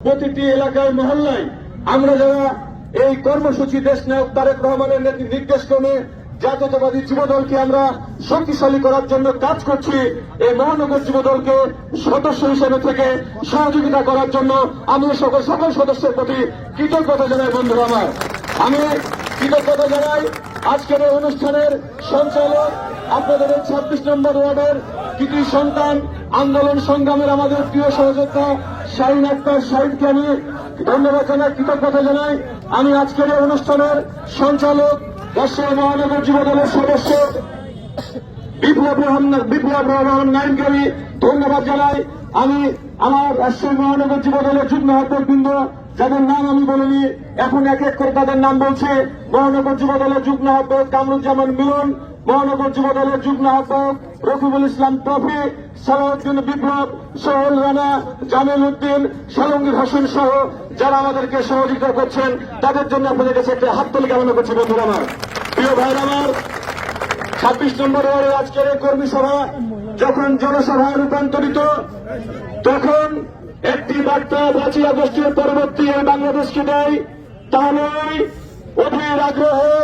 প্রতিটি এলাকায় মহল্লায় আমরা যারা এই কর্মসূচি দেশ নায়ক তারেক রহমানের নেতৃ- নির্দেশ ক্রমে জাতীয়তাবাদী যুবদলকে আমরা শক্তিশালী করার জন্য কাজ করছি, এই মহানগর যুবদলকে সদস্য হিসেবে থেকে সহযোগিতা করার জন্য আমি সকল সকল সদস্যের প্রতি কৃতজ্ঞতা জানাই বন্ধুরা আমার। আমি কৃতজ্ঞতা জানাই আজকের এই অনুষ্ঠানের সঞ্চালক, আপনাদের ছাব্বিশ নম্বর ওয়ার্ডের কৃতি সন্তান আন্দোলন সংগ্রামের আমাদের প্রিয় সহযোদ্ধা শাহিন আক্তার শাহিদকে আমি ধন্যবাদ জানাই, কৃতজ্ঞতা জানাই। আমি আজকের এই অনুষ্ঠানের সঞ্চালক রাজশাহী মহানগর যুব দলের সদস্য বিপ্লব রহমান বিপ্লব রহমান নাইমকে আমি ধন্যবাদ জানাই। আমি আমার রাজশাহী মহানগর যুব দলের যুগ্ম আহ্বায়ক বৃন্দ যাদের নাম আমি বলিনি, এখন এক এক করে তাদের নাম বলছে। মহানগর যুব দলের যুগ্ম আহ্বায়ক কামরুজ্জামান মিলন মহানগর যুব দলের যুগ্ম আহ্বায়ক রফিকুল ইসলাম ট্রফি সালাউদ্দিন বিপ্লব, সোহেল রানা, জামিল উদ্দিন, সালঙ্গীর হোসেন সহ যারা আমাদেরকে সহযোগিতা করছেন, তাদের জন্য আপনাদের কাছে একটা হাততালি কামনা করছি বন্ধুরা আমার। প্রিয় ভাইরা আমার, ছাব্বিশ নম্বর ওয়ার্ডের আজকের কর্মী সভা যখন জনসভায় রূপান্তরিত, তখন একটি বার্তা পাঁচই আগস্টের পরবর্তী বাংলাদেশকে দেয় তাহলে অধীর আগ্রহে